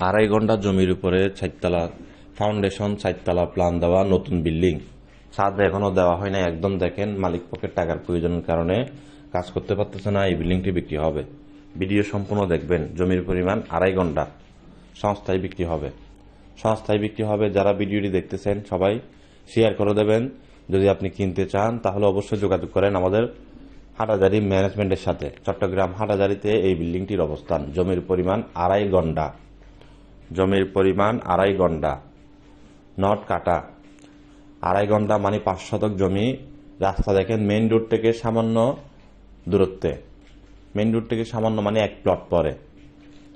আড়াই ঘণ্টা জমির উপরে চারতলা ফাউন্ডেশন চারতলা প্ল্যান দেওয়া, নতুন বিল্ডিং ছাদ এখনও দেওয়া হয় না একদম দেখেন মালিক পক্ষের টাকার প্রয়োজনের কারণে কাজ করতে পারতেছে না, এই বিল্ডিংটি বিক্রি হবে। ভিডিও সম্পূর্ণ দেখবেন, জমির পরিমাণ আড়াই ঘণ্টা। সংস্থায় বিক্রি হবে। সংস্থায় বিক্রি হবে, যারা ভিডিওটি দেখতেছেন, সবাই শেয়ার করে দেবেন। যদি আপনি কিনতে চান, তাহলে অবশ্যই যোগাযোগ করেন আমাদের হাটাজারি ম্যানেজমেন্টের সাথে। চট্টগ্রাম হাটাজারিতে এই বিল্ডিংটির অবস্থান, জমির পরিমাণ আড়াই ঘণ্টা। জমির পরিমাণ আড়াই ঘণ্টা নট কাটা। আড়াই ঘণ্টা মানে পাঁচ শতক জমি। রাস্তা দেখেন মেইন রোড থেকে সামান্য দূরত্বে। মেইন রোড থেকে সামান্য মানে এক প্লট পরে।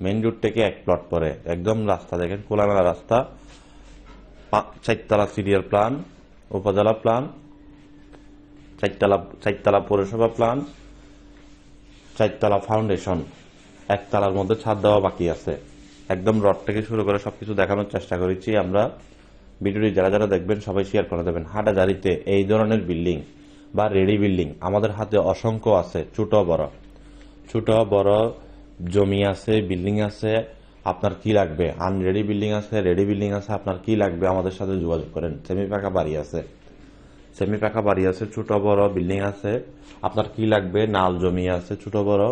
মেইন রোড থেকে এক প্লট পরে। একদম রাস্তা দেখেন, খোলামেলা রাস্তা। চারতলা সিরিয়াল প্ল্যান উপজেলা প্ল্যান চারতলা চারতলা পৌরসভা প্ল্যান চারতলা ফাউন্ডেশন একতলার মধ্যে ছাদ দেওয়া বাকি আছে। একদম রড থেকে শুরু করে সবকিছু দেখানোর চেষ্টা করেছি। আমরা ভিডিওটি যারা যারা দেখবেন সবাই শেয়ার করে দেবেন। হাটাজারিতে এই ধরনের বিল্ডিং বা রেডি বিল্ডিং আমাদের হাতে অসংখ্য আছে। ছোট বড়। ছোট বড় জমি আছে বিল্ডিং আছে, আপনার কি লাগবে? আনরেডি বিল্ডিং আছে রেডি বিল্ডিং আছে, আপনার কি লাগবে? আমাদের সাথে যোগাযোগ করেন। সেমি পাকা বাড়ি আছে। সেমি পাকা বাড়ি আছে, ছোট বড় বিল্ডিং আছে। আপনার কি লাগবে? নাল জমি আছে, ছোট বড়।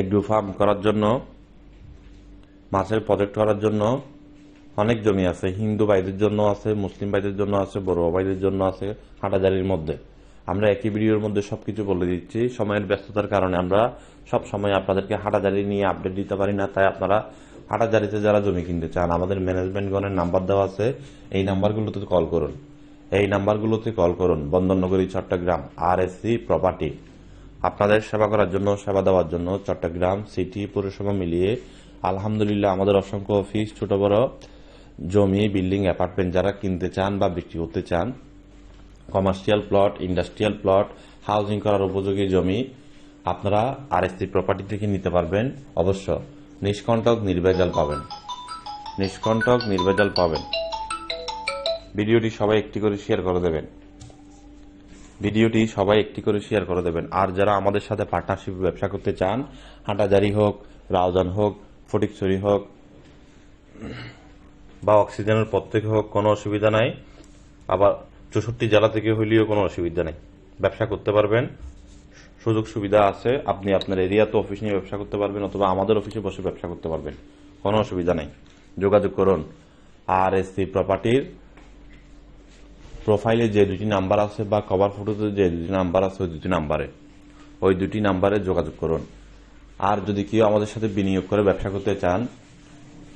এগ্রো ফার্ম করার জন্য মাছের প্রজেক্ট করার জন্য অনেক জমি আছে। হিন্দু ভাইদের জন্য আছে, মুসলিম ভাইদের জন্য আছে, বড় ভাইদের জন্য আছে হাটাজারির মধ্যে। আমরা একই ভিডিওর মধ্যে সবকিছু বলে দিচ্ছি। সময়ের ব্যস্ততার কারণে আমরা সব সময় আপনাদেরকে হাটাজারি নিয়ে আপডেট দিতে পারি না, তাই আপনারা হাটাজারিতে যারা জমি কিনতে চান, আমাদের ম্যানেজমেন্টগণের নাম্বার দেওয়া আছে, এই নাম্বারগুলোতে কল করুন। এই নাম্বারগুলোতে কল করুন। বন্দরনগরী, চট্টগ্রাম আর প্রপার্টি আপনাদের সেবা করার জন্য, সেবা দেওয়ার জন্য চট্টগ্রাম সিটি পৌরসভা মিলিয়ে আলহামদুলিল্লাহ, আমাদের অসংখ্য অফিস ছোট বড়, জমি বিল্ডিং অ্যাপার্টমেন্ট যারা কিনতে চান বা বিক্রি করতে চান commercial plot industrial plot housing করার উপযোগী জমি, আপনারা আর আরএসসি প্রপার্টি থেকে নিতে পারবেন অবশ্য নিষ্কণ্টক নির্ভেজাল পাবেন। নিষ্কণ্টক নির্ভেজাল পাবেন। ভিডিওটি সবাই একটি করে শেয়ার করে দেবেন। ভিডিওটি সবাই একটি করে শেয়ার করে দেবেন। আর যারা আমাদের সাথে পার্টনারশিপ ব্যবসা করতে চান, হাঁটাজারি হোক, রাউজান হোক ফটিকছড়ি হোক বা অক্সিজেনের পথ থেকে হোক কোনো অসুবিধা নাই। আবার চৌষট্টি জেলা থেকে হইলেও কোনো অসুবিধা নেই। ব্যবসা করতে পারবেন। সুযোগ সুবিধা আছে। আপনি আপনার এরিয়াতে অফিস নিয়ে ব্যবসা করতে পারবেন অথবা আমাদের অফিসে বসে ব্যবসা করতে পারবেন। কোনো অসুবিধা নেই। যোগাযোগ করুন। আর এস সি প্রপার্টির প্রোফাইলে যে দুটি নাম্বার আছে বা কভার ফটোতে যে দুটি নাম্বার আছে ওই দুটি নাম্বারে ওই দুটি নাম্বারে যোগাযোগ করুন। আর যদি কেউ আমাদের সাথে বিনিয়োগ করে, ব্যবসা করতে চান,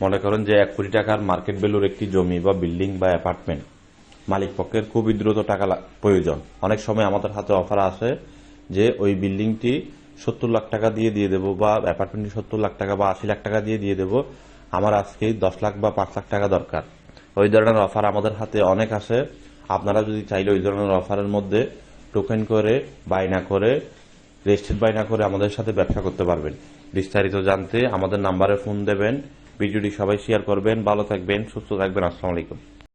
মনে করেন যে এক কোটি টাকার মার্কেট ভ্যালুর একটি জমি বা বিল্ডিং বা অ্যাপার্টমেন্ট, মালিক পক্ষের খুবই দ্রুত টাকা প্রয়োজন। অনেক সময় আমাদের হাতে অফার আছে যে ওই বিল্ডিংটি সত্তর লাখ টাকা দিয়ে দিয়ে দেবো বা অ্যাপার্টমেন্টটি সত্তর লাখ টাকা বা আশি লাখ টাকা দিয়ে দিয়ে দেবো। আমার আজকে দশ লাখ বা পাঁচ লাখ টাকা দরকার। ওই ধরনের অফার আমাদের হাতে অনেক আছে। আপনারা যদি চাইলে ওই ধরনের অফারের মধ্যে টোকেন করে বায়না করে রেজিস্ট্রেড বাই না করে আমাদের সাথে ব্যবসা করতে পারবেন। বিস্তারিত জানতে আমাদের নাম্বারে ফোন দেবেন। ভিডিওটি সবাই শেয়ার করবেন। ভালো থাকবেন, সুস্থ থাকবেন। আসসালামু আলাইকুম।